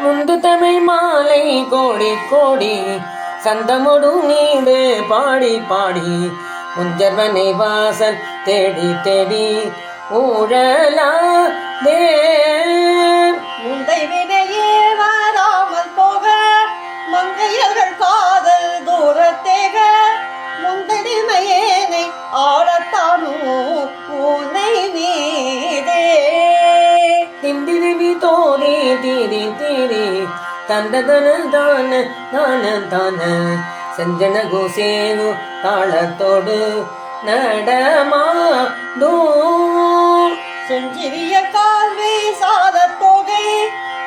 முந்து தமிழ் மாலை கோடி கோடி சந்தமுடு நீடு பாடி பாடி முஞ்சர்வனை வாசல் தேடி தேடி ஊழலா தே தோரி தீரி தீரி தந்ததன தான தான தான செஞ்சன கோசேவு தாளத்தோடு நடமாடோ செஞ்சிறிய கால்வி சாத தொகை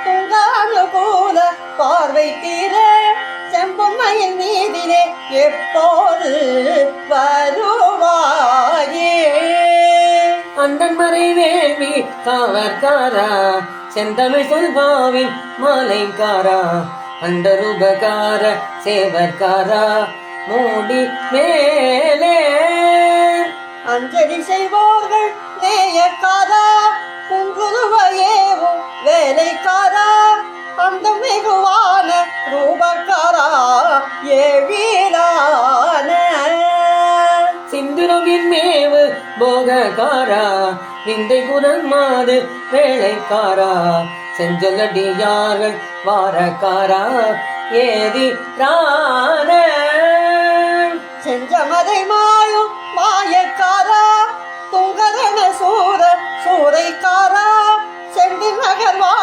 துங்கானுகூல பார்வை தீர. செம்பொம்மையின் மீதிலே எப்போது வருவாயே? அந்தன் மறை வேள்வி காவற்காரா. செந்தமிழ் செல்வாவின் மாலைக்காரா அண்டருபகார சேவற்காரா மூடி மேலே. அஞ்சலி செய்வார்கள் நேயக்காரா குங்குருவையேவும் வேலைக்காரா அந்த மிகுவான ரூபக்காரா ஏவி போகக்காரா? விந்தை குரல் மாது வேளைக்காரா செஞ்சொல்லடியார்கள் வாரக்காரா? ஏதி ரான செஞ்சமதை மாயும் மாயக்காரா? துங்கதன சூர சூறைக்காரா செண்டி நகர்வா